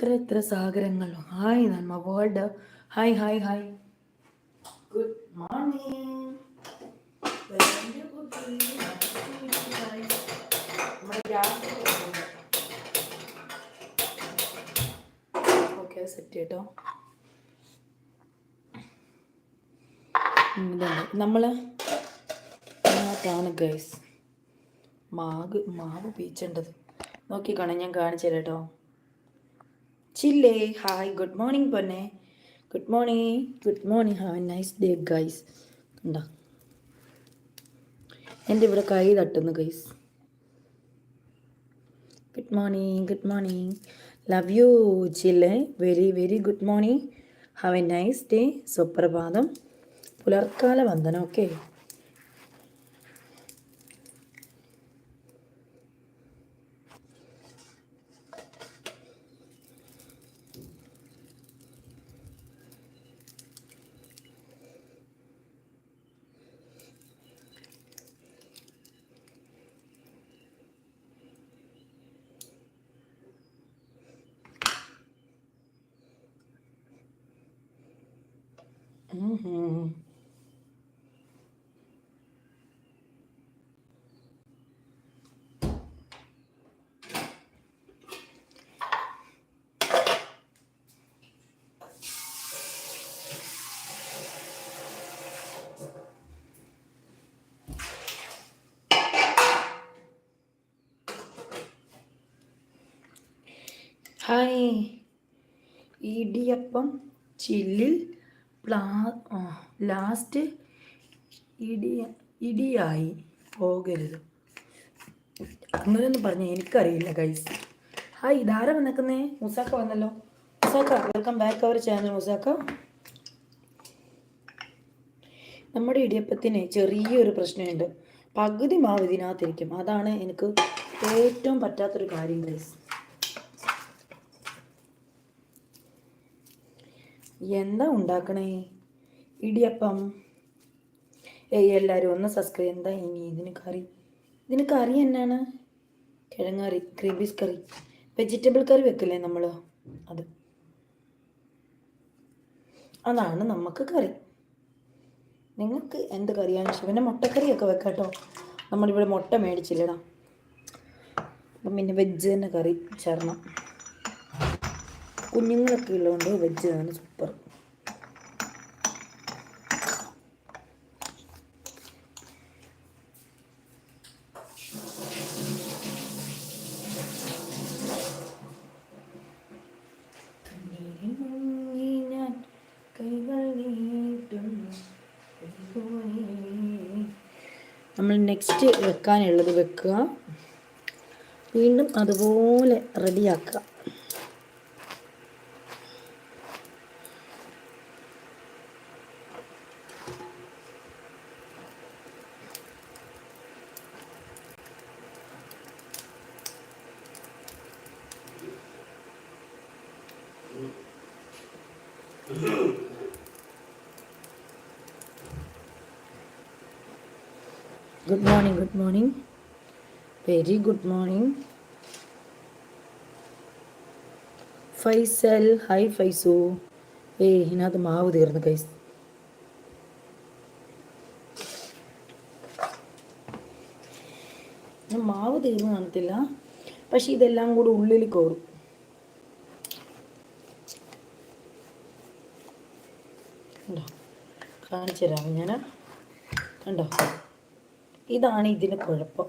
എത്ര എത്ര സാഗരങ്ങൾ ഹായ് നന്മ world hi hi hi. Good morning okay set കേട്ടോ നമ്മൾ ഇതിനകത്താണ് ഗൈസ് മാവ് മാവ് പീച്ചേണ്ടത്. നോക്കിക്കാണെ ഞാൻ കാണിച്ചു തരാം കേട്ടോ ചില്ലേ? ഹായ് ഗുഡ് മോർണിംഗ് പൊന്നെ. Good morning good morning have a nice day guys ഉണ്ടോ എന്റെ ഇവിടെ കൈ തട്ടുന്നു guys good morning good morning love you ചില്ലേ? Very very good morning have a nice day സുപ്രഭാതം. പുലർക്കാല വന്ദനം ഓക്കെ ഹായ്. ഇടിയപ്പം ചില്ലിൽ ലാസ്റ്റ് ഇടി ഇടിയായി പോകരുത്. അങ്ങനെയൊന്നും പറഞ്ഞ എനിക്കറിയില്ല ഗൈസ് ഹായ് ഇതാരാ വന്നേക്കുന്നേ? മുസാക്ക വന്നല്ലോ. മുസാക്ക വെൽക്കം ബാക്ക് അവർ ചാനൽ മുസാക്ക. നമ്മുടെ ഇടിയപ്പത്തിന് ചെറിയൊരു പ്രശ്നമുണ്ട്. പകുതി മാവ് ഇതിനകത്തിരിക്കും. അതാണ് എനിക്ക് ഏറ്റവും പറ്റാത്തൊരു കാര്യം ഗൈസ് എന്താ ഉണ്ടാക്കണേ? ഇടിയപ്പം. ഏയ് എല്ലാവരും ഒന്ന് സബ്സ്ക്രൈബ് എന്താ ഇനി ഇതിന് കറി? ഇതിന് കറി എന്നാണ്? കിഴങ്ങറി ഗ്രീൻ പീസ് കറി വെജിറ്റബിൾ കറി വെക്കില്ലേ നമ്മൾ അത്. അതാണ് നമുക്ക് കറി. നിങ്ങൾക്ക് എന്ത് കറിയാണ് ഇഷ്ടം? പിന്നെ മുട്ടക്കറിയൊക്കെ വെക്കാട്ടോ നമ്മളിവിടെ മുട്ട മേടിച്ചില്ലടാ. അപ്പം പിന്നെ വെജ് തന്നെ കറി ചേർണം. കുഞ്ഞുങ്ങളൊക്കെ ഉള്ളതുകൊണ്ട് വെജ് ആണ് സൂപ്പർ നമ്മൾ നെക്സ്റ്റ് വെക്കാനുള്ളത് വെക്കുക. വീണ്ടും അതുപോലെ റെഡിയാക്കുക good morning good morning very good morning Faisal hi Faisu ഏയ് ഇതിനകത്ത് മാവ് തീർന്നു കൈസ് മാവ് തീർന്നു കാണത്തില്ല. പക്ഷെ ഇതെല്ലാം കൂടി ഉള്ളിൽ കയറും കണ്ടോ? കാണിച്ചു തരാം ഞാൻ കണ്ടോ? ഇതാണ് ഇതിന് കുഴപ്പം.